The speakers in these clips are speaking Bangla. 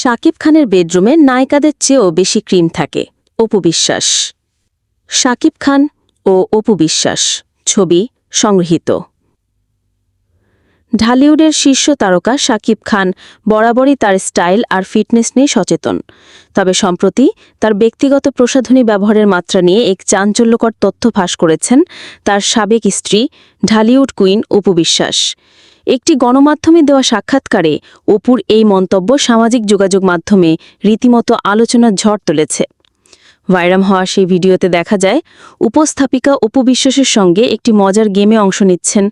শাকিব খানের বেডরুমে নায়িকাদের চেয়েও বেশি ক্রিম থাকে, অপু বিশ্বাস। শাকিব খান ও অপু বিশ্বাস, ছবি সংগৃহীত। ঢালিউডের শীর্ষ তারকা শাকিব খান বরাবরই তার স্টাইল আর ফিটনেস নিয়ে সচেতন। তবে সম্প্রতি তার ব্যক্তিগত প্রসাধনী ব্যবহারের মাত্রা নিয়ে এক চাঞ্চল্যকর তথ্য ফাঁস করেছেন তার সাবেক স্ত্রী ঢালিউড কুইন অপু বিশ্বাস। একটি গণমাধ্যমে দেওয়া সাক্ষাৎকারে অপুর এই মন্তব্য সামাজিক যোগাযোগ মাধ্যমে রীতিমতো আলোচনার ঝড় তুলেছে। ভাইরাম হওয়া সেই ভিডিওতে দেখা যায়, উপস্থাপিকা অপু বিশ্বাসের সঙ্গে একটি মজার গেমে অংশ নিচ্ছেন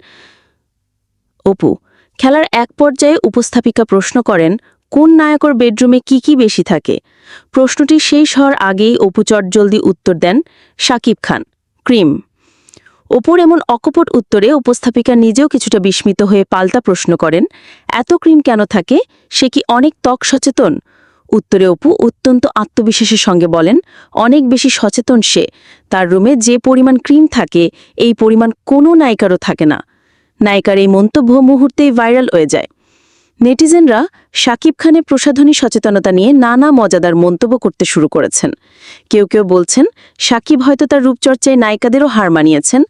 অপু। খেলার এক পর্যায়ে উপস্থাপিকা প্রশ্ন করেন, কোন নায়কর বেডরুমে কি কি বেশি থাকে? প্রশ্নটি শেষ হওয়ার আগেই অপু চটজলদি উত্তর দেন শাকিব খান, ক্রিম। অপুর এমন অকপট উত্তরে উপস্থাপিকা নিজেও কিছুটা বিস্মিত হয়ে পাল্টা প্রশ্ন করেন, এত ক্রিম কেন থাকে? সে কি অনেক ত্বক সচেতন? উত্তরে অপু অত্যন্ত আত্মবিশ্বাসের সঙ্গে বলেন, অনেক বেশি সচেতন সে। তার রুমে যে পরিমাণ ক্রিম থাকে, এই পরিমাণ কোনো নায়িকারও থাকে না। নায়িকার এই মন্তব্য মুহূর্তেই ভাইরাল হয়ে যায়। নেটিজেনরা শাকিব খানের প্রসাধনী সচেতনতা নিয়ে নানা মজাদার মন্তব্য করতে শুরু করেছেন। কেউ কেউ বলছেন শাকিব হয়তো তার রূপচর্চায় নায়িকাদেরও হার মানিয়েছেন,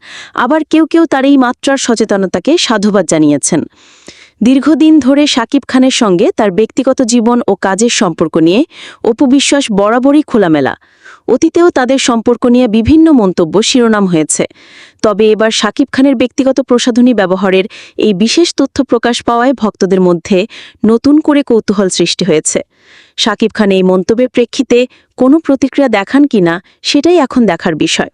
আবার কেউ কেউ তার এই মাত্রার সচেতনতাকে সাধুবাদ জানিয়েছেন। দীর্ঘদিন ধরে শাকিব খানের সঙ্গে তার ব্যক্তিগত জীবন ও কাজের সম্পর্ক নিয়ে অপু বিশ্বাস বরাবরই খোলামেলা। অতীতেও তাদের সম্পর্ক নিয়ে বিভিন্ন মন্তব্য শিরোনাম হয়েছে। তবে এবার শাকিব খানের ব্যক্তিগত প্রসাধনী ব্যবহারের এই বিশেষ তথ্য প্রকাশ পাওয়ায় ভক্তদের মধ্যে নতুন করে কৌতূহল সৃষ্টি হয়েছে। শাকিব খান এই মন্তব্যের প্রেক্ষিতে কোনো প্রতিক্রিয়া দেখান কিনা, সেটাই এখন দেখার বিষয়।